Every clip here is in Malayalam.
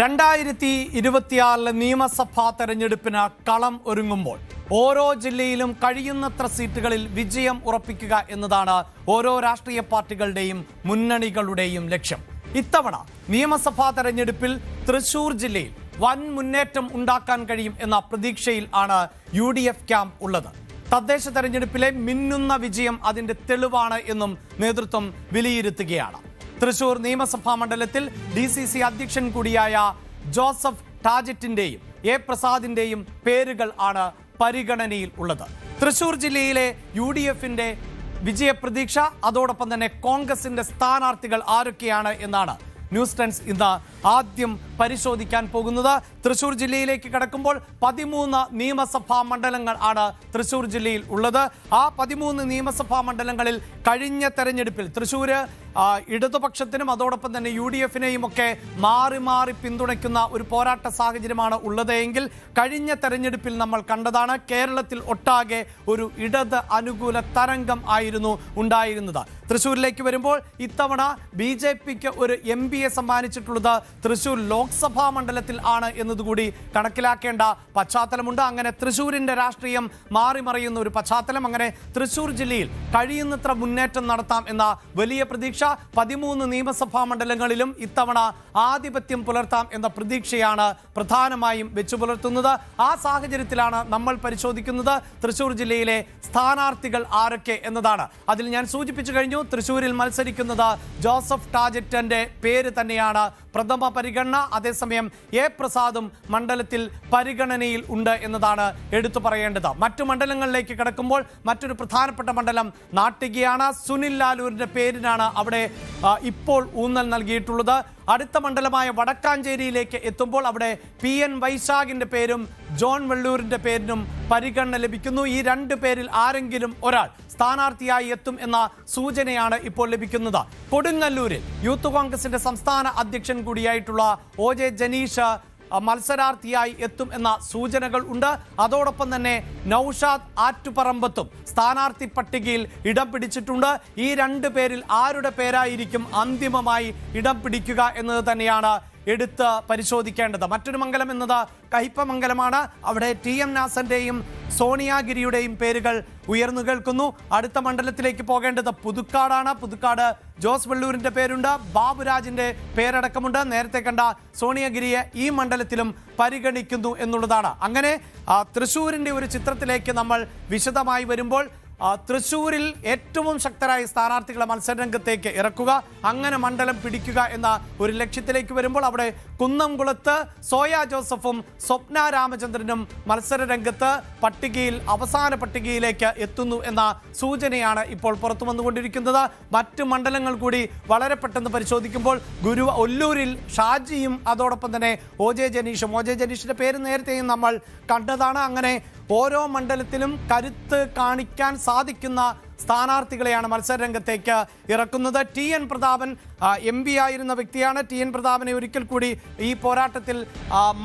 രണ്ടായിരത്തി ഇരുപത്തിയാറിലെ നിയമസഭാ തെരഞ്ഞെടുപ്പിന് കളം ഒരുങ്ങുമ്പോൾ ഓരോ ജില്ലയിലും കഴിയുന്നത്ര സീറ്റുകളിൽ വിജയം ഉറപ്പിക്കുക എന്നതാണ് ഓരോ രാഷ്ട്രീയ പാർട്ടികളുടെയും മുന്നണികളുടെയും ലക്ഷ്യം. ഇത്തവണ നിയമസഭാ തെരഞ്ഞെടുപ്പിൽ തൃശൂർ ജില്ലയിൽ വൻ മുന്നേറ്റം ഉണ്ടാക്കാൻ കഴിയും എന്ന പ്രതീക്ഷയിൽ ആണ് യു ഡി എഫ് ക്യാമ്പ് ഉള്ളത്. തദ്ദേശ തെരഞ്ഞെടുപ്പിലെ മിന്നുന്ന വിജയം അതിന്റെ തെളിവാണ് എന്നും നേതൃത്വം വിലയിരുത്തുകയാണ്. തൃശൂർ നിയമസഭാ മണ്ഡലത്തിൽ ഡി സി സി അധ്യക്ഷൻ കൂടിയായ ജോസഫ് ടാജറ്റിന്റെയും എ പ്രസാദിന്റെയും പേരുകൾ ആണ് പരിഗണനയിൽ ഉള്ളത്. തൃശൂർ ജില്ലയിലെ യു ഡി എഫിന്റെ വിജയപ്രതീക്ഷ അതോടൊപ്പം തന്നെ കോൺഗ്രസിന്റെ സ്ഥാനാർത്ഥികൾ ആരൊക്കെയാണ് എന്നാണ് ന്യൂസ് ടെൻസ് ഇന്ന് ആദ്യം പരിശോധിക്കാൻ പോകുന്നത്. തൃശൂർ ജില്ലയിലേക്ക് കടക്കുമ്പോൾ പതിമൂന്ന് നിയമസഭാ മണ്ഡലങ്ങൾ ആണ് തൃശൂർ ജില്ലയിൽ ഉള്ളത്. ആ പതിമൂന്ന് നിയമസഭാ മണ്ഡലങ്ങളിൽ കഴിഞ്ഞ തെരഞ്ഞെടുപ്പിൽ തൃശൂർ ഇടതുപക്ഷത്തിനും അതോടൊപ്പം തന്നെ യു ഡി എഫിനെയും ഒക്കെ മാറി മാറി പിന്തുണയ്ക്കുന്ന ഒരു പോരാട്ട സാഹചര്യമാണ് ഉള്ളത് എങ്കിൽ കഴിഞ്ഞ തെരഞ്ഞെടുപ്പിൽ നമ്മൾ കണ്ടതാണ് കേരളത്തിൽ ഒട്ടാകെ ഒരു ഇടത് അനുകൂല തരംഗം ആയിരുന്നു ഉണ്ടായിരുന്നത്. തൃശ്ശൂരിലേക്ക് വരുമ്പോൾ ഇത്തവണ ബി ജെ പിക്ക് ഒരു എം പിയെ സമ്മാനിച്ചിട്ടുള്ളത് തൃശ്ശൂർ ലോക്സഭാ മണ്ഡലത്തിൽ ആണ് എന്നതുകൂടി കണക്കിലാക്കേണ്ട പശ്ചാത്തലമുണ്ട്. അങ്ങനെ തൃശൂരിന്റെ രാഷ്ട്രീയം മാറി മറിയുന്ന ഒരു പശ്ചാത്തലം. അങ്ങനെ തൃശൂർ ജില്ലയിൽ കഴിയുന്നത്ര മുന്നേറ്റം നടത്താം എന്ന വലിയ പ്രതീക്ഷ പതിമൂന്ന് നിയമസഭാ മണ്ഡലങ്ങളിലും ഇത്തവണ ആധിപത്യം പുലർത്താം എന്ന പ്രതീക്ഷയാണ് പ്രധാനമായും വെച്ചു പുലർത്തുന്നത്. ആ സാഹചര്യത്തിലാണ് നമ്മൾ പരിശോധിക്കുന്നത് തൃശൂർ ജില്ലയിലെ സ്ഥാനാർത്ഥികൾ ആരൊക്കെ എന്നതാണ്. അതിൽ ഞാൻ സൂചിപ്പിച്ചു കഴിഞ്ഞു തൃശൂരിൽ മത്സരിക്കുന്നത് ജോസഫ് ടാജറ്റന്റെ പേര് തന്നെയാണ്. പ്രഥമ പരിഗണന അതേസമയം എ പ്രസാദും മണ്ഡലത്തിൽ പരിഗണനയിൽ ഉണ്ട് എന്നതാണ് എടുത്തു പറയേണ്ടത്. മറ്റു മണ്ഡലങ്ങളിലേക്ക് കിടക്കുമ്പോൾ മറ്റൊരു പ്രധാനപ്പെട്ട മണ്ഡലം നാട്ടികയാണ്. സുനിൽ ലാലൂരിന്റെ പേരിനാണ് അവിടെ ഇപ്പോൾ ഊന്നൽ നൽകിയിട്ടുള്ളത്. അടുത്ത മണ്ഡലമായ വടക്കാഞ്ചേരിയിലേക്ക് എത്തുമ്പോൾ അവിടെ പി എൻ വൈശാഖിന്റെ പേരും ജോൺ വെള്ളൂരിന്റെ പേരിനും പരിഗണന ലഭിക്കുന്നു. ഈ രണ്ട് പേരിൽ ആരെങ്കിലും ഒരാൾ സ്ഥാനാർത്ഥിയായി എത്തും എന്ന സൂചനയാണ് ഇപ്പോൾ ലഭിക്കുന്നത്. കൊടുങ്ങല്ലൂരിൽ യൂത്ത് കോൺഗ്രസിന്റെ സംസ്ഥാന അധ്യക്ഷൻ കൂടിയായിട്ടുള്ള ഒ ജെ ജനീഷ് മത്സരാർത്ഥിയായി എത്തും എന്ന സൂചനകൾ ഉണ്ട്. അതോടൊപ്പം തന്നെ നൌഷാദ് ആറ്റുപറമ്പത്തും സ്ഥാനാർത്ഥി പട്ടികയിൽ ഇടം പിടിച്ചിട്ടുണ്ട്. ഈ രണ്ട് പേരിൽ ആരുടെ പേരായിരിക്കും അന്തിമമായി ഇടം പിടിക്കുക എന്നത് തന്നെയാണ് എടുത്ത് പരിശോധിക്കേണ്ടത്. മറ്റൊരു മംഗലം എന്നത് കയ്പമംഗലമാണ് അവിടെ ടി എം നാസന്റെയും സോണിയാഗിരിയുടെയും പേരുകൾ ഉയർന്നു കേൾക്കുന്നു. അടുത്ത മണ്ഡലത്തിലേക്ക് പോകേണ്ടത് പുതുക്കാടാണ്. പുതുക്കാട് ജോസ് വെള്ളൂരിന്റെ പേരുണ്ട്. ബാബുരാജിന്റെ പേരടക്കമുണ്ട്. നേരത്തെ കണ്ട സോണിയഗിരിയെ ഈ മണ്ഡലത്തിലും പരിഗണിക്കുന്നു എന്നുള്ളതാണ്. അങ്ങനെ തൃശൂരിന്റെ ഒരു ചിത്രത്തിലേക്ക് നമ്മൾ വിശദമായി വരുമ്പോൾ തൃശ്ശൂരിൽ ഏറ്റവും ശക്തരായ സ്ഥാനാർത്ഥികളെ മത്സരരംഗത്തേക്ക് ഇറക്കുക അങ്ങനെ മണ്ഡലം പിടിക്കുക എന്ന ഒരു ലക്ഷ്യത്തിലേക്ക് വരുമ്പോൾ അവിടെ കുന്നംകുളത്ത് സോയ ജോസഫും സ്വപ്ന രാമചന്ദ്രനും മത്സരരംഗത്ത് പട്ടികയിൽ അവസാന പട്ടികയിലേക്ക് എത്തുന്നു എന്ന സൂചനയാണ് ഇപ്പോൾ പുറത്തു വന്നുകൊണ്ടിരിക്കുന്നത്. മറ്റ് മണ്ഡലങ്ങൾ കൂടി വളരെ പെട്ടെന്ന് പരിശോധിക്കുമ്പോൾ ഗുരു ഒല്ലൂരിൽ ഷാജിയും അതോടൊപ്പം തന്നെ ഒ ജെ ജനീഷും. ഒ ജെ ജനീഷിന്റെ പേര് നേരത്തെയും നമ്മൾ കണ്ടതാണ്. അങ്ങനെ ഓരോ മണ്ഡലത്തിലും കരുത്ത് കാണിക്കാൻ സാധിക്കുന്ന സ്ഥാനാർത്ഥികളെയാണ് മത്സരരംഗത്തേക്ക് ഇറക്കുന്നത്. T N Prathapan M P ആയിരുന്ന വ്യക്തിയാണ്. ടി എൻ പ്രതാപനെ ഒരിക്കൽ കൂടി ഈ പോരാട്ടത്തിൽ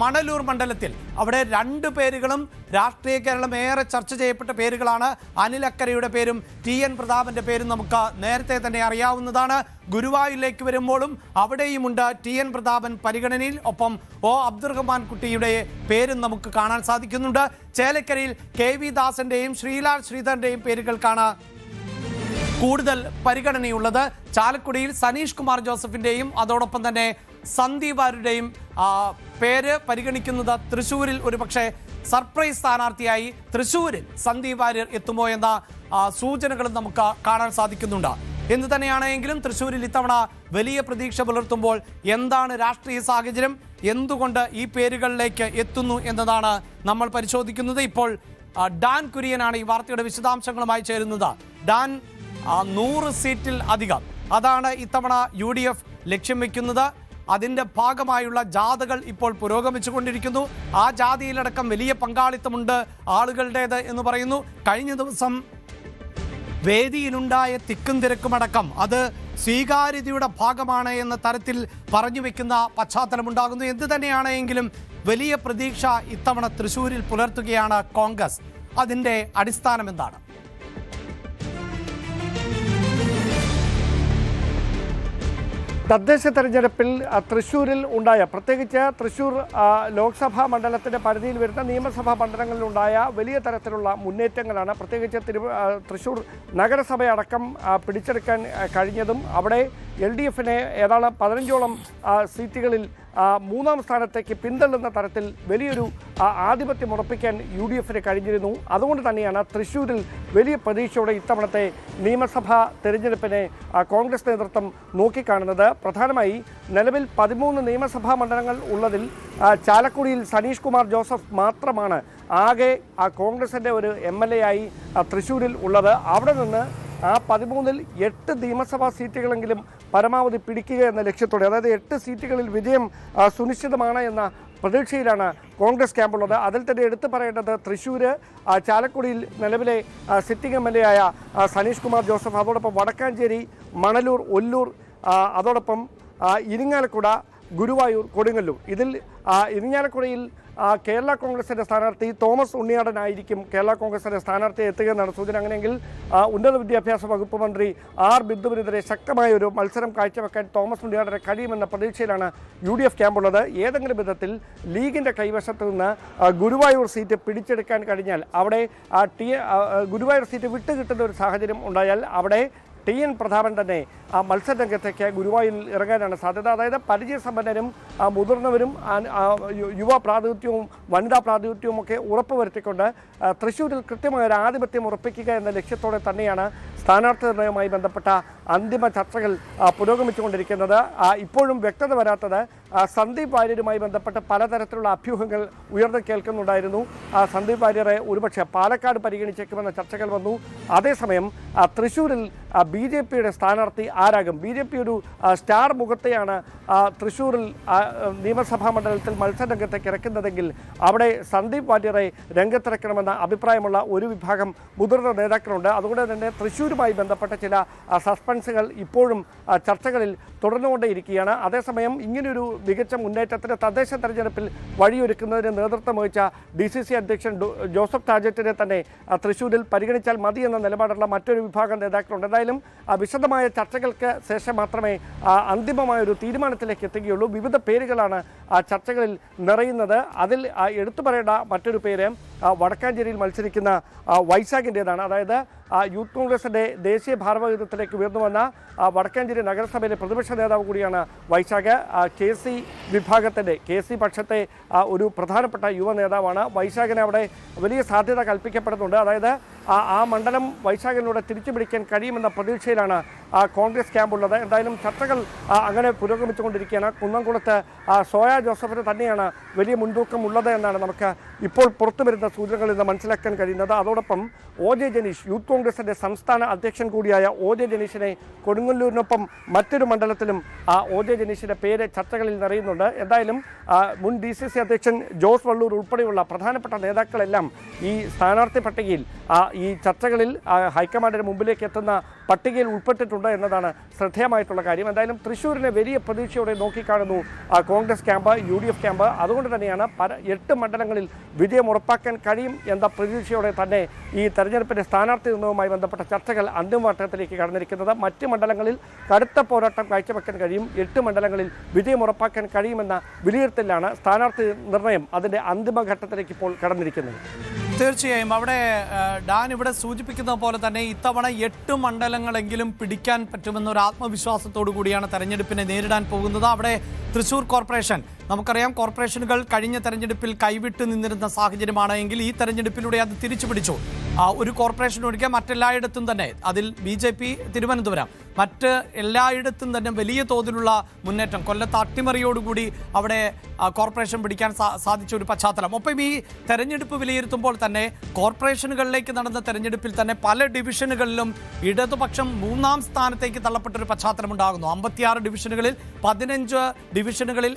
മണലൂർ മണ്ഡലത്തിൽ അവിടെ രണ്ട് പേരുകളും രാഷ്ട്രീയ കേരളം ഏറെ ചർച്ച ചെയ്യപ്പെട്ട പേരുകളാണ്. അനിൽ അക്കരയുടെ പേരും ടി എൻ പ്രതാപന്റെ പേരും നമുക്ക് നേരത്തെ തന്നെ അറിയാവുന്നതാണ്. ഗുരുവായൂരിലേക്ക് വരുമ്പോഴും അവിടെയുമുണ്ട് ടി എൻ പ്രതാപൻ പരിഗണനയിൽ. ഒപ്പം ഒ അബ്ദുറഹ്മാൻ കുട്ടിയുടെ പേരും നമുക്ക് കാണാൻ സാധിക്കുന്നുണ്ട്. ചേലക്കരയിൽ കെ വി ദാസന്റെയും ശ്രീലാൽ ശ്രീധരന്റെയും പേരുകൾക്കാണ് കൂടുതൽ പരിഗണനയുള്ളത് ചാലക്കുടിയിൽ സനീഷ് കുമാർ ജോസഫിന്റെയും അതോടൊപ്പം തന്നെ സന്ദീപ് ആരുടെയും പേര് പരിഗണിക്കുന്നത് തൃശ്ശൂരിൽ ഒരുപക്ഷെ സർപ്രൈസ് സ്ഥാനാർത്ഥിയായി തൃശ്ശൂരിൽ സന്ദീപ് എത്തുമോ എന്ന സൂചനകളും നമുക്ക് കാണാൻ സാധിക്കുന്നുണ്ട്. എന്ന് തന്നെയാണെങ്കിലും തൃശ്ശൂരിൽ ഇത്തവണ വലിയ പ്രതീക്ഷ പുലർത്തുമ്പോൾ എന്താണ് രാഷ്ട്രീയ സാഹചര്യം എന്തുകൊണ്ട് ഈ പേരുകളിലേക്ക് എത്തുന്നു എന്നതാണ് നമ്മൾ പരിശോധിക്കുന്നത്. ഇപ്പോൾ ഡാൻ കുര്യനാണ് ഈ വാർത്തയുടെ വിശദാംശങ്ങളുമായി ചേരുന്നത്. ഡാൻ നൂറ് സീറ്റിൽ അധികം. അതാണ് ഇത്തവണ യു ഡി എഫ് ലക്ഷ്യം വെക്കുന്നത്. അതിന്റെ ഭാഗമായുള്ള ജാഥകൾ ഇപ്പോൾ പുരോഗമിച്ചുകൊണ്ടിരിക്കുന്നു. ആ ജാതിയിലടക്കം വലിയ പങ്കാളിത്തമുണ്ട് ആളുകളുടേത് എന്ന് പറയുന്നു. കഴിഞ്ഞ ദിവസം വേദിയിലുണ്ടായ തിക്കും തിരക്കുമടക്കം അത് സ്വീകാര്യതയുടെ ഭാഗമാണ് എന്ന തരത്തിൽ പറഞ്ഞു വെക്കുന്ന പശ്ചാത്തലമുണ്ടാകുന്നു. എന്ത് തന്നെയാണെങ്കിലും വലിയ പ്രതീക്ഷ ഇത്തവണ തൃശൂരിൽ പുലർത്തുകയാണ് കോൺഗ്രസ്. അതിന്റെ അടിസ്ഥാനം എന്താണ്? തദ്ദേശ തെരഞ്ഞെടുപ്പിൽ തൃശ്ശൂരിൽ ഉണ്ടായ പ്രത്യേകിച്ച് തൃശ്ശൂർ ലോക്സഭാ മണ്ഡലത്തിന്റെ പരിധിയിൽ വരുന്ന നിയമസഭാ മണ്ഡലങ്ങളിലുണ്ടായ വലിയ തരത്തിലുള്ള മുന്നേറ്റങ്ങളാണ്. പ്രത്യേകിച്ച് തിരു തൃശ്ശൂർ നഗരസഭയടക്കം പിടിച്ചെടുക്കാൻ കഴിഞ്ഞതും അവിടെ എൽ ഡി എഫിനെ ഏതാണ്ട് പതിനഞ്ചോളം സീറ്റുകളിൽ മൂന്നാം സ്ഥാനത്തേക്ക് പിന്തള്ളുന്ന തരത്തിൽ വലിയൊരു ആധിപത്യം ഉറപ്പിക്കാൻ യു ഡി എഫിന് കഴിഞ്ഞിരുന്നു. അതുകൊണ്ട് തന്നെയാണ് തൃശ്ശൂരിൽ വലിയ പ്രതീക്ഷയോടെ ഇത്തവണത്തെ നിയമസഭാ തെരഞ്ഞെടുപ്പിനെ കോൺഗ്രസ് നേതൃത്വം നോക്കിക്കാണുന്നത്. പ്രധാനമായി നിലവിൽ പതിമൂന്ന് നിയമസഭാ മണ്ഡലങ്ങൾ ഉള്ളതിൽ ചാലക്കുടിയിൽ സനീഷ് കുമാർ ജോസഫ് മാത്രമാണ് ആകെ ആ കോൺഗ്രസിന്റെ ഒരു എം എൽ എ ആയി തൃശ്ശൂരിൽ ഉള്ളത്. അവിടെ നിന്ന് ആ പതിമൂന്നിൽ എട്ട് നിയമസഭാ സീറ്റുകളെങ്കിലും പരമാവധി പിടിക്കുക എന്ന ലക്ഷ്യത്തോടെ അതായത് എട്ട് സീറ്റുകളിൽ വിജയം സുനിശ്ചിതമാണ് എന്ന പ്രതീക്ഷയിലാണ് കോൺഗ്രസ് ക്യാമ്പുള്ളത്. അതിൽ തന്നെ എടുത്തു പറയേണ്ടത് തൃശ്ശൂർ ചാലക്കുടിയിൽ നിലവിലെ സിറ്റിംഗ് എം എൽ എ ആയ സനീഷ് കുമാർ ജോസഫ് അതോടൊപ്പം വടക്കാഞ്ചേരി മണലൂർ ഒല്ലൂർ അതോടൊപ്പം ഇരിങ്ങാലക്കുട ഗുരുവായൂർ കൊടുങ്ങല്ലൂർ. ഇതിൽ ഇരിങ്ങാലക്കുടയിൽ കേരള കോൺഗ്രസിന്റെ സ്ഥാനാർത്ഥി തോമസ് ഉണ്ണിയാടനായിരിക്കും കേരള കോൺഗ്രസിന്റെ സ്ഥാനാർത്ഥി എത്തുകയെന്നാണ് സൂചന. അങ്ങനെയെങ്കിൽ ഉന്നത വിദ്യാഭ്യാസ വകുപ്പ് മന്ത്രി ആർ ബിന്ദുവിനെതിരെ ശക്തമായ ഒരു മത്സരം കാഴ്ചവെക്കാൻ തോമസ് ഉണ്ണിയാടനെ കഴിയുമെന്ന പ്രതീക്ഷയിലാണ് യു ഡി എഫ് ക്യാമ്പുള്ളത് ഏതെങ്കിലും വിധത്തിൽ ലീഗിന്റെ കൈവശത്ത് നിന്ന് ഗുരുവായൂർ സീറ്റ് പിടിച്ചെടുക്കാൻ കഴിഞ്ഞാൽ അവിടെ ടി ഗുരുവായൂർ സീറ്റ് വിട്ടുകിട്ടുന്ന ഒരു സാഹചര്യം ഉണ്ടായാൽ അവിടെ ടി എൻ പ്രതാപൻ തന്നെ ആ മത്സരരംഗത്തേക്ക് ഗുരുവായൂരിൽ ഇറങ്ങാനാണ് സാധ്യത. അതായത് പരിചയസമ്പന്നരും മുതിർന്നവരും യുവ പ്രാതിനിധ്യവും വനിതാ പ്രാതിനിധ്യവും ഒക്കെ ഉറപ്പുവരുത്തിക്കൊണ്ട് തൃശ്ശൂരിൽ കൃത്യമായ ഒരു ആധിപത്യം ഉറപ്പിക്കുക എന്ന ലക്ഷ്യത്തോടെ തന്നെയാണ് സ്ഥാനാർത്ഥി നിർണയവുമായി ബന്ധപ്പെട്ട അന്തിമ ചർച്ചകൾ പുരോഗമിച്ചുകൊണ്ടിരിക്കുന്നത്. ഇപ്പോഴും വ്യക്തത വരാത്തത് സന്ദീപ് വാര്യരുമായി ബന്ധപ്പെട്ട പലതരത്തിലുള്ള അഭ്യൂഹങ്ങൾ ഉയർന്നു കേൾക്കുന്നുണ്ടായിരുന്നു. സന്ദീപ് വാര്യരെ ഒരുപക്ഷെ പാലക്കാട് പരിഗണിച്ചേക്കുമെന്ന ചർച്ചകൾ വന്നു. അതേസമയം തൃശ്ശൂരിൽ ബി ജെ പിയുടെ സ്ഥാനാർത്ഥി ആരാകും? ബി ജെ പി ഒരു സ്റ്റാർ മുഖത്തെയാണ് തൃശ്ശൂരിൽ നിയമസഭാ മണ്ഡലത്തിൽ മത്സരരംഗത്തേക്ക് ഇറക്കുന്നതെങ്കിൽ അവിടെ സന്ദീപ് വാര്യരെ രംഗത്തിറക്കണമെന്ന അഭിപ്രായമുള്ള ഒരു വിഭാഗം മുതിർന്ന നേതാക്കളുണ്ട്. അതുകൊണ്ട് തന്നെ തൃശ്ശൂരുമായി ബന്ധപ്പെട്ട ചില സസ്പെൻസുകൾ ഇപ്പോഴും ചർച്ചകളിൽ തുടർന്നുകൊണ്ടേയിരിക്കുകയാണ്. അതേസമയം ഇങ്ങനെയൊരു മികച്ച മുന്നേറ്റത്തിന് തദ്ദേശ തെരഞ്ഞെടുപ്പിൽ വഴിയൊരുക്കുന്നതിന് നേതൃത്വം വഹിച്ച ഡി സി സി അധ്യക്ഷൻ ജോസഫ് ടാജറ്റിനെ തന്നെ തൃശ്ശൂരിൽ പരിഗണിച്ചാൽ മതി എന്ന നിലപാടുള്ള മറ്റൊരു വിഭാഗം നേതാക്കളുണ്ട്. എന്തായാലും വിശദമായ ചർച്ചകൾക്ക് ശേഷം മാത്രമേ അന്തിമമായ ഒരു തീരുമാനത്തിലേക്ക് എത്തുകയുള്ളൂ. വിവിധ പേരുകളാണ് ആ ചർച്ചകളിൽ നിറയുന്നത്. അതിൽ എടുത്തു പറയേണ്ട മറ്റൊരു പേര് വടക്കാഞ്ചേരിയിൽ മത്സരിക്കുന്ന വൈശാഖിന്റേതാണ് അതായത് യൂത്ത് കോൺഗ്രസിന്റെ ദേശീയ ഭാരവാഹിത്വത്തിലേക്ക് ഉയർന്നു വന്ന ആ, വടക്കാഞ്ചേരി നഗരസഭയിലെ പ്രതിപക്ഷ നേതാവ് കൂടിയാണ് വൈശാഖ്. കെ സി വിഭാഗത്തിന്റെ കെ സി പക്ഷത്തെ ഒരു പ്രധാനപ്പെട്ട യുവ നേതാവാണ് വൈശാഖിനെ അവിടെ വലിയ സാധ്യത കൽപ്പിക്കപ്പെടുന്നുണ്ട്. അതായത് ആ ആ മണ്ഡലം വൈശാഖിലൂടെ തിരിച്ചു പിടിക്കാൻ കഴിയുമെന്ന പ്രതീക്ഷയിലാണ് ആ കോൺഗ്രസ് ക്യാമ്പുള്ളത്. എന്തായാലും ചർച്ചകൾ അങ്ങനെ പുരോഗമിച്ചുകൊണ്ടിരിക്കുകയാണ്. കുന്നംകുളത്ത് ആ, സോയ ജോസഫിന് തന്നെയാണ് വലിയ മുൻതൂക്കം ഉള്ളത് എന്നാണ് നമുക്ക് ഇപ്പോൾ പുറത്തു വരുന്ന സൂചനകളിൽ നിന്ന് മനസ്സിലാക്കാൻ കഴിയുന്നത്. അതോടൊപ്പം ഒ ജെ ജനീഷ് യൂത്ത് കോൺഗ്രസിന്റെ സംസ്ഥാന അധ്യക്ഷൻ കൂടിയായ ഒ ജെ ജനീഷിനെ കൊടുങ്ങല്ലൂരിനൊപ്പം മറ്റൊരു മണ്ഡലത്തിലും ആ ഒ ജെ ജനീഷിന്റെ പേര് ചർച്ചകളിൽ നിറയുന്നുണ്ട് എന്തായാലും മുൻ ഡി സി സി അധ്യക്ഷൻ ജോസ് വള്ളൂർ ഉൾപ്പെടെയുള്ള പ്രധാനപ്പെട്ട നേതാക്കളെല്ലാം ഈ സ്ഥാനാർത്ഥി പട്ടികയിൽ ആ, ഈ ചർച്ചകളിൽ ഹൈക്കമാൻഡിന് മുമ്പിലേക്ക് എത്തുന്ന പട്ടികയിൽ ഉൾപ്പെട്ടിട്ടുണ്ട് എന്നതാണ് ശ്രദ്ധേയമായിട്ടുള്ള കാര്യം. എന്തായാലും തൃശ്ശൂരിനെ വലിയ പ്രതീക്ഷയോടെ നോക്കിക്കാണുന്നു Congress camp U D F camp. അതുകൊണ്ട് തന്നെയാണ് പല എട്ട് മണ്ഡലങ്ങളിൽ വിജയം ഉറപ്പാക്കാൻ കഴിയും എന്ന പ്രതീക്ഷയോടെ തന്നെ ഈ തെരഞ്ഞെടുപ്പിന്റെ സ്ഥാനാർത്ഥി നിർണയവുമായി ബന്ധപ്പെട്ട ചർച്ചകൾ അന്തിമവട്ടത്തിലേക്ക് കടന്നിരിക്കുന്നത്. മറ്റ് മണ്ഡലങ്ങളിൽ കടുത്ത പോരാട്ടം കാഴ്ചവെക്കാൻ കഴിയും എട്ട് മണ്ഡലങ്ങളിൽ വിജയം ഉറപ്പാക്കാൻ കഴിയുമെന്ന വിലയിരുത്തലാണ് സ്ഥാനാർത്ഥി നിർണയം അതിന്റെ അന്തിമഘട്ടത്തിലേക്ക് ഇപ്പോൾ കടന്നിരിക്കുന്നത്. തീർച്ചയായും അവിടെ ഡാൻ ഇവിടെ സൂചിപ്പിക്കുന്ന പോലെ തന്നെ ഇത്തവണ എട്ട് മണ്ഡലങ്ങളെങ്കിലും പിടിക്കാൻ പറ്റുമെന്നൊരു ആത്മവിശ്വാസത്തോടു കൂടിയാണ് തെരഞ്ഞെടുപ്പിനെ നേരിടാൻ പോകുന്നത്. അവിടെ തൃശൂർ കോർപ്പറേഷൻ നമുക്കറിയാം കോർപ്പറേഷനുകൾ കഴിഞ്ഞ തെരഞ്ഞെടുപ്പിൽ കൈവിട്ട് നിന്നിരുന്ന സാഹചര്യമാണ് എങ്കിൽ ഈ തെരഞ്ഞെടുപ്പിലൂടെ അത് തിരിച്ചു പിടിച്ചു. ഒരു കോർപ്പറേഷൻ ഒഴികെ മറ്റെല്ലായിടത്തും തന്നെ അതിൽ ബി ജെ പി തിരുവനന്തപുരം മറ്റ് എല്ലായിടത്തും തന്നെ വലിയ തോതിലുള്ള മുന്നേറ്റം കൊല്ലത്ത് അട്ടിമറിയോടുകൂടി അവിടെ കോർപ്പറേഷൻ പിടിക്കാൻ സാധിച്ച ഒരു പശ്ചാത്തലം. ഒപ്പം ഈ തെരഞ്ഞെടുപ്പ് വിലയിരുത്തുമ്പോൾ തന്നെ കോർപ്പറേഷനുകളിലേക്ക് നടന്ന തെരഞ്ഞെടുപ്പിൽ തന്നെ പല ഡിവിഷനുകളിലും ഇടതുപക്ഷം മൂന്നാം സ്ഥാനത്തേക്ക് തള്ളപ്പെട്ടൊരു പശ്ചാത്തലം ഉണ്ടാകുന്നു അമ്പത്തിയാറ് ഡിവിഷനുകളിൽ പതിനഞ്ച് ഡിവിഷനുകളിൽ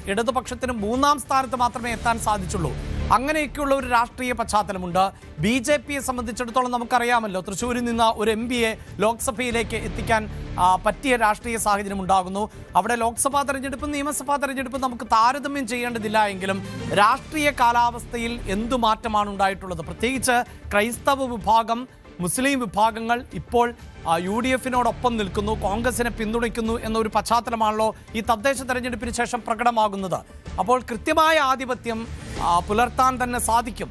ഇടതുപക്ഷത്തിന് മൂന്നാം സ്ഥാനത്ത് മാത്രമേ എത്താൻ സാധിച്ചുള്ളൂ. അങ്ങനെയൊക്കെയുള്ള ഒരു രാഷ്ട്രീയ പശ്ചാത്തലമുണ്ട്. ബി ജെ പിയെ സംബന്ധിച്ചിടത്തോളം നമുക്കറിയാമല്ലോ തൃശ്ശൂരിൽ നിന്ന് ഒരു എം പിയെ ലോക്സഭയിലേക്ക് എത്തിക്കാൻ പറ്റിയ രാഷ്ട്രീയ സാഹചര്യം ഉണ്ടാകുന്നു. അവിടെ ലോക്സഭാ തെരഞ്ഞെടുപ്പും നിയമസഭാ തെരഞ്ഞെടുപ്പും നമുക്ക് താരതമ്യം ചെയ്യേണ്ടതില്ല എങ്കിലും രാഷ്ട്രീയ കാലാവസ്ഥയിൽ എന്തു മാറ്റമാണ് ഉണ്ടായിട്ടുള്ളത്? പ്രത്യേകിച്ച് ക്രൈസ്തവ വിഭാഗം മുസ്ലിം വിഭാഗങ്ങൾ ഇപ്പോൾ യു ഡി എഫിനോടൊപ്പം നിൽക്കുന്നു കോൺഗ്രസിനെ പിന്തുണയ്ക്കുന്നു എന്നൊരു പശ്ചാത്തലമാണല്ലോ ഈ തദ്ദേശ തെരഞ്ഞെടുപ്പിന് ശേഷം പ്രകടമാകുന്നത്. അപ്പോൾ കൃത്യമായ ആധിപത്യം പുലർത്താൻ തന്നെ സാധിക്കും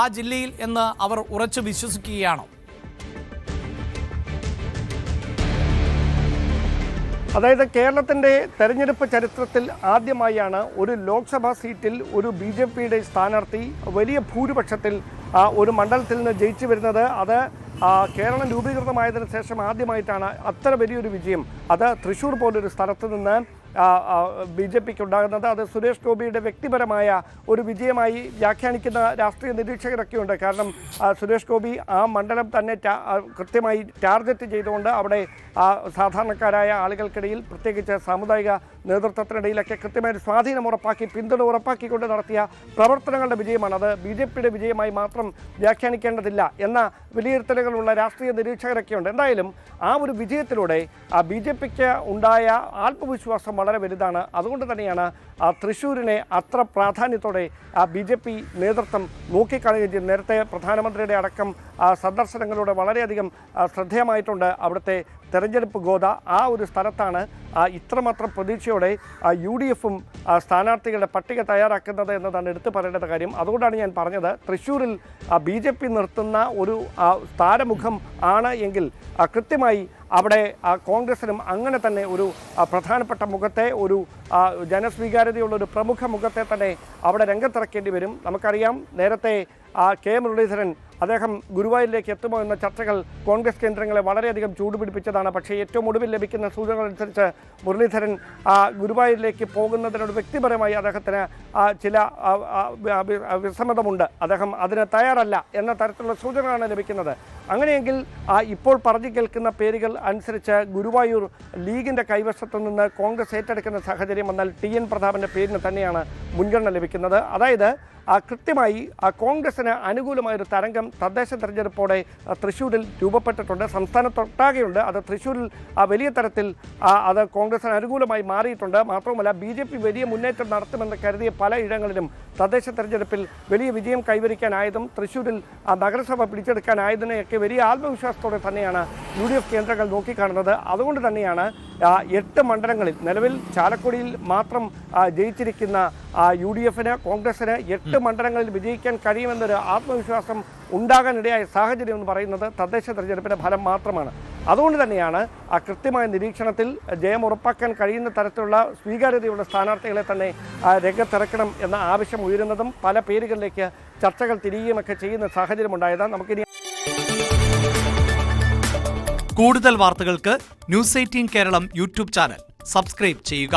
ആ ജില്ലയിൽ എന്ന് അവർ ഉറച്ചു വിശ്വസിക്കുകയാണോ? അതായത് കേരളത്തിന്റെ തെരഞ്ഞെടുപ്പ് ചരിത്രത്തിൽ ആദ്യമായാണ് ഒരു ലോക്സഭാ സീറ്റിൽ ഒരു ബി ജെ പിയുടെ സ്ഥാനാർത്ഥി വലിയ ഭൂരിപക്ഷത്തിൽ ഒരു മണ്ഡലത്തിൽ നിന്ന് ജയിച്ചു വരുന്നത്. അത് കേരളം രൂപീകൃതമായതിനു ശേഷം ആദ്യമായിട്ടാണ്. അത്ര വലിയൊരു വിജയം. അത് തൃശ്ശൂർ പോലൊരു സ്ഥലത്ത് നിന്ന് ബി ജെ പിക്ക് ഉണ്ടാകുന്നത് അത് സുരേഷ് ഗോപിയുടെ വ്യക്തിപരമായ ഒരു വിജയമായി വ്യാഖ്യാനിക്കുന്ന രാഷ്ട്രീയ നിരീക്ഷകരൊക്കെ ഉണ്ട് കാരണം സുരേഷ് ഗോപി ആ മണ്ഡലം തന്നെ കൃത്യമായി ടാർഗറ്റ് ചെയ്തുകൊണ്ട് അവിടെ സാധാരണക്കാരായ ആളുകൾക്കിടയിൽ പ്രത്യേകിച്ച് സാമുദായിക നേതൃത്വത്തിനിടയിലൊക്കെ കൃത്യമായ ഒരു സ്വാധീനം ഉറപ്പാക്കി പിന്തുണ ഉറപ്പാക്കിക്കൊണ്ട് നടത്തിയ പ്രവർത്തനങ്ങളുടെ വിജയമാണ്. അത് ബി ജെ പിയുടെ വിജയമായി മാത്രം വ്യാഖ്യാനിക്കേണ്ടതില്ല എന്ന വിലയിരുത്തലുകളുള്ള രാഷ്ട്രീയ നിരീക്ഷകരൊക്കെയുണ്ട്. എന്തായാലും ആ ഒരു വിജയത്തിലൂടെ ആ ബി ജെ പിക്ക് ഉണ്ടായ ആത്മവിശ്വാസം വളരെ വലുതാണ്. അതുകൊണ്ട് തന്നെയാണ് ആ തൃശ്ശൂരിനെ അത്ര പ്രാധാന്യത്തോടെ ആ ബി ജെ പി നേതൃത്വം നോക്കിക്കാണുകയും ചെയ്തു നേരത്തെ പ്രധാനമന്ത്രിയുടെ അടക്കം ആ സന്ദർശനങ്ങളിലൂടെ വളരെയധികം ശ്രദ്ധേയമായിട്ടുണ്ട് അവിടുത്തെ തെരഞ്ഞെടുപ്പ് ഗോദ. ആ ഒരു സ്ഥലത്താണ് ഇത്രമാത്രം പ്രതീക്ഷയോടെ യു ഡി എഫും സ്ഥാനാർത്ഥികളുടെ പട്ടിക തയ്യാറാക്കുന്നത് എന്നതാണ് എടുത്തു പറയേണ്ട കാര്യം. അതുകൊണ്ടാണ് ഞാൻ പറഞ്ഞത് തൃശ്ശൂരിൽ ബി ജെ പി നിർത്തുന്ന ഒരു താരമുഖം ആണ് എങ്കിൽ കൃത്യമായി അവിടെ കോൺഗ്രസിനും അങ്ങനെ തന്നെ ഒരു പ്രധാനപ്പെട്ട മുഖത്തെ ഒരു ജനസ്വീകാര്യതയുള്ള ഒരു പ്രമുഖ മുഖത്തെ തന്നെ അവിടെ രംഗത്തിറക്കേണ്ടി വരും. നമുക്കറിയാം നേരത്തെ ആ, കെ മുരളീധരൻ അദ്ദേഹം ഗുരുവായൂരിലേക്ക് എത്തുമോ എന്ന ചർച്ചകൾ കോൺഗ്രസ് കേന്ദ്രങ്ങളെ വളരെയധികം ചൂടുപിടിപ്പിച്ചതാണ്. പക്ഷേ ഏറ്റവും ഒടുവിൽ ലഭിക്കുന്ന സൂചനകൾ അനുസരിച്ച് മുരളീധരൻ ഗുരുവായൂരിലേക്ക് പോകുന്നതിനോട് വ്യക്തിപരമായി അദ്ദേഹത്തിന് ചില വിസമ്മതമുണ്ട്. അദ്ദേഹം അതിന് തയ്യാറല്ല എന്ന തരത്തിലുള്ള സൂചനകളാണ് ലഭിക്കുന്നത്. അങ്ങനെയെങ്കിൽ ഇപ്പോൾ പറഞ്ഞു കേൾക്കുന്ന പേരുകൾ അനുസരിച്ച് ഗുരുവായൂർ ലീഗിന്റെ കൈവശത്തു നിന്ന് കോൺഗ്രസ് ഏറ്റെടുക്കുന്ന സാഹചര്യം വന്നാൽ ടി എൻ പ്രതാപന്റെ പേരിന് തന്നെയാണ് മുൻഗണന ലഭിക്കുന്നത്. അതായത് കൃത്യമായി ആ, കോൺഗ്രസിന് അനുകൂലമായൊരു തരംഗം തദ്ദേശ തെരഞ്ഞെടുപ്പോടെ തൃശ്ശൂരിൽ രൂപപ്പെട്ടിട്ടുണ്ട്. സംസ്ഥാനത്തൊട്ടാകെയുണ്ട്. അത് തൃശ്ശൂരിൽ വലിയ തരത്തിൽ അത് കോൺഗ്രസിന് അനുകൂലമായി മാറിയിട്ടുണ്ട്. മാത്രവുമല്ല ബി ജെ പി വലിയ മുന്നേറ്റം നടത്തുമെന്ന് കരുതിയ പല ഇടങ്ങളിലും തദ്ദേശ തെരഞ്ഞെടുപ്പിൽ വലിയ വിജയം കൈവരിക്കാനായതും തൃശ്ശൂരിൽ ആ നഗരസഭ പിടിച്ചെടുക്കാനായതിനെയൊക്കെ വലിയ ആത്മവിശ്വാസത്തോടെ തന്നെയാണ് യു ഡി എഫ് കേന്ദ്രങ്ങൾ നോക്കിക്കാണുന്നത്. അതുകൊണ്ട് തന്നെയാണ് എട്ട് മണ്ഡലങ്ങളിൽ നിലവിൽ ചാലക്കുടിയിൽ മാത്രം ജയിച്ചിരിക്കുന്ന യു ഡി എഫിന് കോൺഗ്രസിന് എട്ട് മണ്ഡലങ്ങളിൽ വിജയിക്കാൻ കഴിയുമെന്നൊരു ആത്മവിശ്വാസം ഉണ്ടാകാനിടയായ സാഹചര്യം എന്ന് പറയുന്നത് തദ്ദേശ തെരഞ്ഞെടുപ്പിന്റെ ഫലം മാത്രമാണ്. അതുകൊണ്ട് തന്നെയാണ് ആ കൃത്യമായ നിരീക്ഷണത്തിൽ ജയം ഉറപ്പാക്കാൻ കഴിയുന്ന തരത്തിലുള്ള സ്വീകാര്യതയുള്ള സ്ഥാനാർത്ഥികളെ തന്നെ രംഗത്തിറക്കണം എന്ന ആവശ്യം ഉയരുന്നതും പല പേരുകളിലേക്ക് ചർച്ചകൾ തിരിയുകയുമൊക്കെ ചെയ്യുന്ന സാഹചര്യമുണ്ടായത് നമുക്കിനി കൂടുതൽ വാർത്തകൾക്ക് news eighteen Keralam YouTube channel. Subscribe ചെയ്യുക.